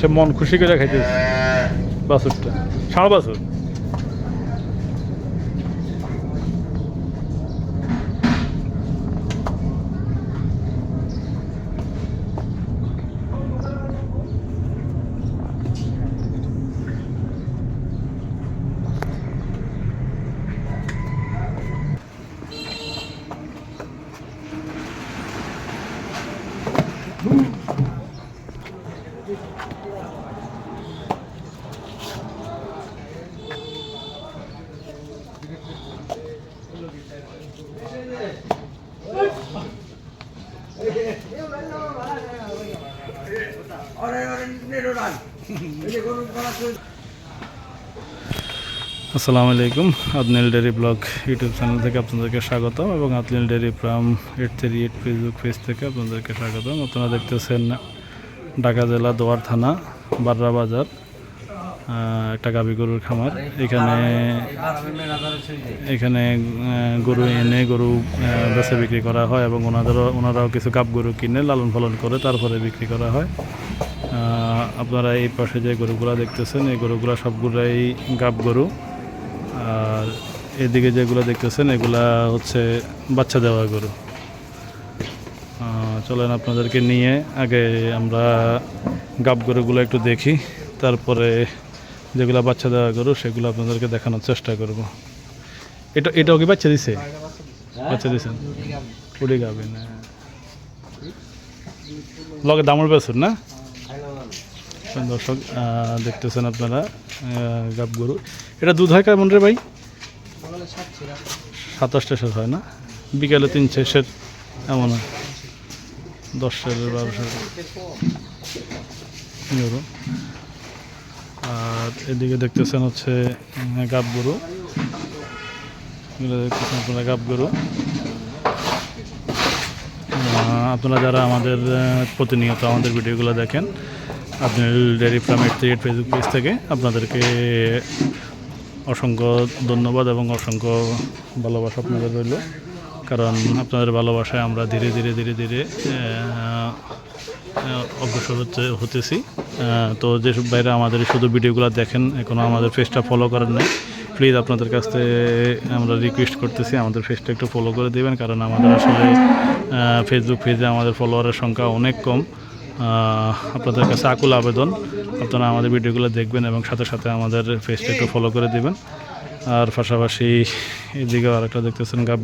সে মন খুশি করে খাইতেছে। বাসুরটা ষাঁড় বাছুর। আসসালামু আলাইকুম, Adnil dairy blog YouTube channel থেকে আপনাদেরকে স্বাগতম এবং Adnil dairy farm eight three eight Facebook page থেকে আপনাদেরকে স্বাগতম। আপনারা দেখতেছেন ঢাকা জেলা দোয়ার থানা, বাররা বাজার একটা গাভী গরুর খামার। এখানে এখানে গরু এনে গরু বেচা বিক্রি করা হয় এবং ওনাদেরও, ওনারাও কিছু গাব গরু কিনে লালন পালন করে তারপরে বিক্রি করা হয়। আপনারা এই পাশে যে গরুগুলা দেখতেছেন এই গরুগুলা সবগুলাই গাব গরু। আর এদিকে যেগুলো দেখতেছেন এগুলা হচ্ছে বাচ্চা দেওয়া গরু। চলেন আপনাদেরকে নিয়ে আগে আমরা গাব গরুগুলো একটু দেখি তারপরে যেগুলো বাচ্চা দেওয়া গরু সেগুলো আপনাদেরকে দেখানোর চেষ্টা করব। এটা এটাও কি বাচ্চা দিছে? বাচ্চা দিছেন উড়ে গাবে না। লগে দামর বেসুর না? দর্শক দেখতেছেন আপনারা গাব গরু। এটা দুধ হয় কেমন রে ভাই? সাতাশটা শেষ হয় না? বিকালে তিন শেষের এমন হয়। দশটার বারোশো গরু। আর এদিকে দেখতেছেন হচ্ছে গাব গরু। দেখতেছেন আপনারা গাব গরু। আপনারা যারা আমাদের প্রতিনিয়ত আমাদের ভিডিওগুলো দেখেন আপনি dairy farm eight three Facebook page থেকে আপনাদেরকে অসংখ্য ধন্যবাদ এবং অসংখ্য ভালোবাসা আপনাদের রইল। কারণ আপনাদের ভালোবাসায় আমরা ধীরে ধীরে ধীরে ধীরে অগ্রসর হচ্ছে, হতেছি। তো যেসব বাইরে আমাদের শুধু ভিডিওগুলো দেখেন এখনও আমাদের পেজটা ফলো করেন নাই প্লিজ আপনাদের কাছ থেকে আমরা রিকোয়েস্ট করতেছি, আমাদের পেজটা একটু ফলো করে দেবেন, কারণ আমাদের আসলে ফেসবুক পেজে আমাদের ফলোয়ারের সংখ্যা অনেক কম। আপনাদের কাছে আকুল আবেদন। আপনারা আমাদের ভিডিওগুলো দেখবেন এবং সাথে সাথে আমাদের পেজটা একটু ফলো করে দিবেন। আর পাশাপাশি এদিকে আরেকটা দেখতেছেন গাব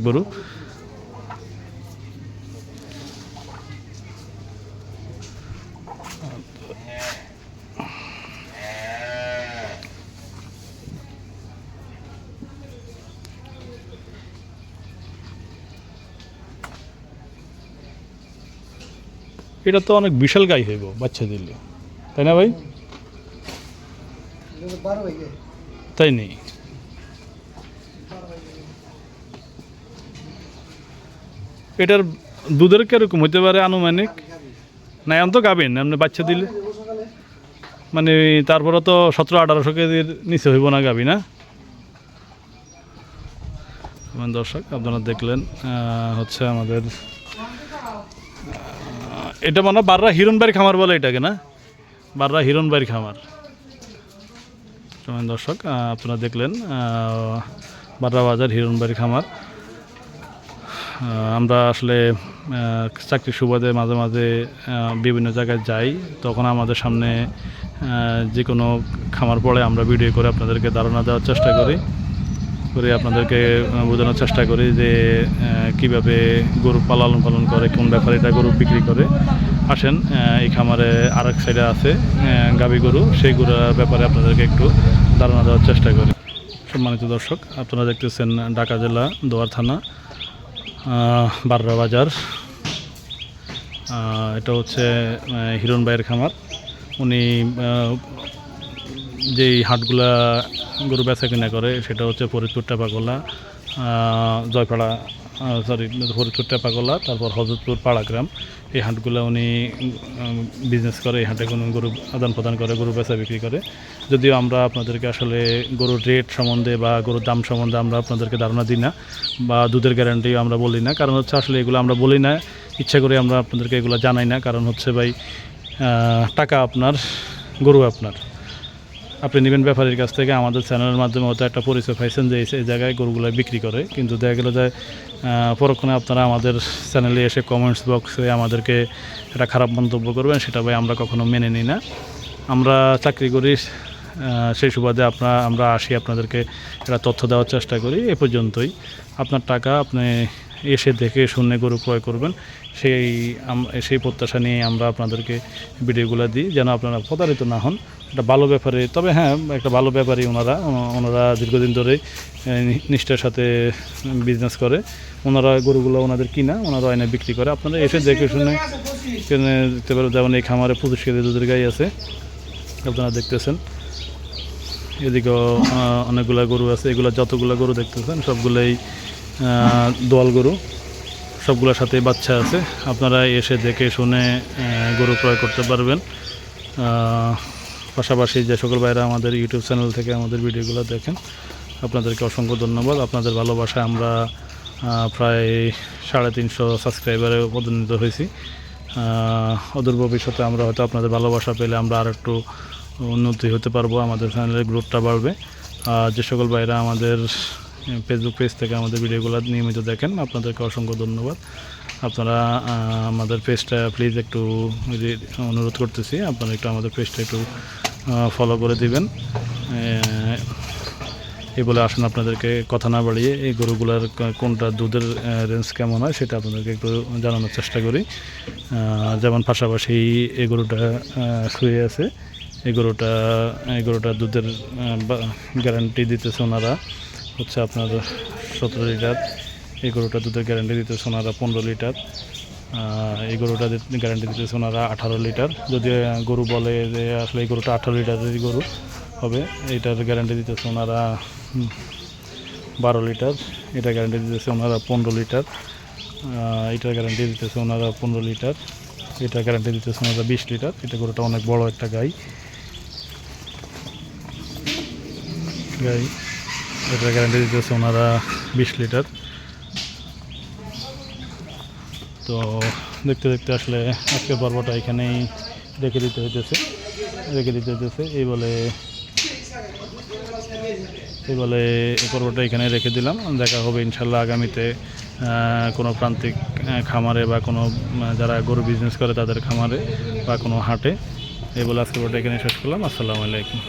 এটা তো অনেক বিশাল গাই হইব, বাচ্চা দিলে। তাই না ভাই? তাই নেই? এটার দুধের কীরকম হইতে পারে আনুমানিক? না এখন তো গাবেন আপনি বাচ্চা দিলে। মানে তারপরে তো সতেরো, আঠারোশো কেজির নিচে হইব না গাবি না? দর্শক, আপনারা দেখলেন হচ্ছে আমাদের এটা মানে বাররা হিরণবাড়ি খামার বলে এটাকে না? বাররা হিরণবাড়ি খামার। দর্শক আপনারা দেখলেন বাররা বাজার হিরণবাড়ি খামার। আমরা আসলে আহ, চাকরির সুবাদে মাঝে মাঝে বিভিন্ন জায়গায় যাই। তখন আমাদের সামনে যে কোনো খামার পড়ে আমরা ভিডিও করে আপনাদেরকে ধারণা দেওয়ার চেষ্টা করি। করে আপনাদেরকে বোঝানোর চেষ্টা করি যে কীভাবে গরু পালন পালন করে, কোন ব্যাপারীটা গরু বিক্রি করে। আসেন এই খামারে আরেক সাইডে আছে গাভী গরু। সেই গরুর ব্যাপারে আপনাদেরকে একটু ধারণা দেওয়ার চেষ্টা করি। সম্মানিত দর্শক, আপনারা দেখতেছেন ঢাকা জেলা দোয়ার থানা বাররা বাজার। এটা হচ্ছে হিরণ ভাইয়ের খামার। উনি যেই হাটগুলা গরু বেচা কিনা করে, সেটা হচ্ছে ফরিদপুর টেপাগোলা জয়পাড়া সরি ফরিদপুর টেপাগোলা, তারপর হজরতপুর পাড়াগ্রাম। এই হাটগুলো উনি বিজনেস করে, এই হাটে কোনো গরু আদান প্রদান করে, গরু বেচা বিক্রি করে। যদিও আমরা আপনাদেরকে আসলে গরুর রেট সম্বন্ধে বা গরুর দাম সম্বন্ধে আমরা আপনাদেরকে ধারণা দিই না, বা দুধের গ্যারান্টিও আমরা বলি না। কারণ হচ্ছে আসলে এগুলো আমরা বলি না, ইচ্ছা করে আমরা আপনাদেরকে এগুলো জানাই না। কারণ হচ্ছে ভাই টাকা আপনার, গরু আপনার। আপনি নেবেন ব্যাপারীর কাছ থেকে, আমাদের চ্যানেলের মাধ্যমে হয়তো একটা পরিচয় পাইছেন যে এই- জায়গায় গরুগুলো বিক্রি করে। কিন্তু দেখা গেলো যে পরক্ষণে আপনারা আমাদের চ্যানেলে এসে কমেন্টস বক্সে আমাদেরকে একটা খারাপ মন্তব্য করবেন, সেটা ভাই আমরা কখনো মেনে নিই না। আমরা চাকরি করি সেই সুবাদে আপনার আমরা আসি, আপনাদেরকে একটা তথ্য দেওয়ার চেষ্টা করি। এ পর্যন্তই। আপনার টাকা আপনি এসে দেখে শুনে গরু ক্রয় করবেন। সেই সেই প্রত্যাশা নিয়ে আমরা আপনাদেরকে ভিডিওগুলো দিই, যেন আপনারা প্রতারিত না হন। একটা ভালো ব্যাপারে, তবে হ্যাঁ একটা ভালো ব্যাপারই ওনারা ওনারা দীর্ঘদিন নি- নিষ্ঠার সাথে বিজনেস করে। ওনারা গরুগুলো ওনাদের কিনা, ওনারা আইনে বিক্রি করে। আপনারা এসে দেখে শুনে কিনে দেখতে পারেন। যেমন এই খামারে পঁচিশ কেজি দুধের গাই আছে, আপনারা দেখতেছেন। এদিকেও অনেকগুলো গরু আছে। এগুলো যতগুলো গরু দেখতেছেন, সবগুলোই দোয়াল গরু, সবগুলোর সাথে বাচ্চা আছে। আপনারা এসে দেখে শুনে গরু ক্রয় করতে পারবেন। পাশাপাশি যে সকল ভাইরা আমাদের ইউটিউব চ্যানেল থেকে আমাদের ভিডিওগুলো দেখেন, আপনাদেরকে অসংখ্য ধন্যবাদ। আপনাদের ভালোবাসায় আমরা প্রায় সাড়ে তিনশো সাবস্ক্রাইবারে পদোন্নীত হয়েছি। অদূর ভবিষ্যতে আমরা হয়তো আপনাদের ভালোবাসা পেলে আমরা আর একটু উন্নতি হতে পারব, আমাদের চ্যানেলের গ্রোথটা বাড়বে। আর যে সকল ভাইরা আমাদের ফেসবুক পেজ থেকে আমাদের ভিডিওগুলো নিয়মিত দেখেন। আপনাদেরকে অসংখ্য ধন্যবাদ। আপনারা আমাদের পেজটা প্লিজ একটু অনুরোধ করতেছি, আপনারা একটু আমাদের পেজটা একটু ফলো করে দিবেন। এই বলে আসুন আপনাদেরকে কথা না বাড়িয়ে এই গরুগুলার কোনটা দুধের রেঞ্জ কেমন হয় সেটা আপনাদেরকে একটু জানানোর চেষ্টা করি। যেমন পাশাপাশি এই গরুটা শুয়ে আছে। এই গরুটা এই গরুটা দুধের গ্যারান্টি দিতেছে ওনারা। হচ্ছে আপনার সতেরো লিটার। এই গরুটা দুধের গ্যারান্টি দিতেছে ওনারা পনেরো লিটার। এই গরুটা গ্যারান্টি দিতেছে ওনারা আঠারো লিটার। যদি গরু বলে যে আসলে এই গরুটা আঠারো লিটারেরই গরু হবে এইটার গ্যারান্টি দিতেছে ওনারা বারো লিটার। এটা গ্যারান্টি দিতেছে ওনারা পনেরো লিটার। এটার গ্যারান্টি দিতেছে ওনারা পনেরো লিটার। এটা গ্যারান্টি দিতেছে ওনারা বিশ লিটার। এটা গরুটা অনেক বড় একটা গাই। গাই। এটা গ্যারান্টি দিতেছে ওনারা বিশ লিটার। তো দেখতে দেখতে আসলে আজকের পর্বটা এখানেই রেখে দিতে হইতেছে। রেখে দিতে হইতেছে। এই বলে এই বলে এই পর্বটা এখানে রেখে দিলাম। দেখা হবে ইনশাল্লাহ আগামীতে কোনো প্রান্তিক খামারে বা কোনো যারা গরু বিজনেস করে তাদের খামারে বা কোনো হাটে। এই বলে আজকের পর্বটা এখানে শেষ করলাম। আসসালামু আলাইকুম।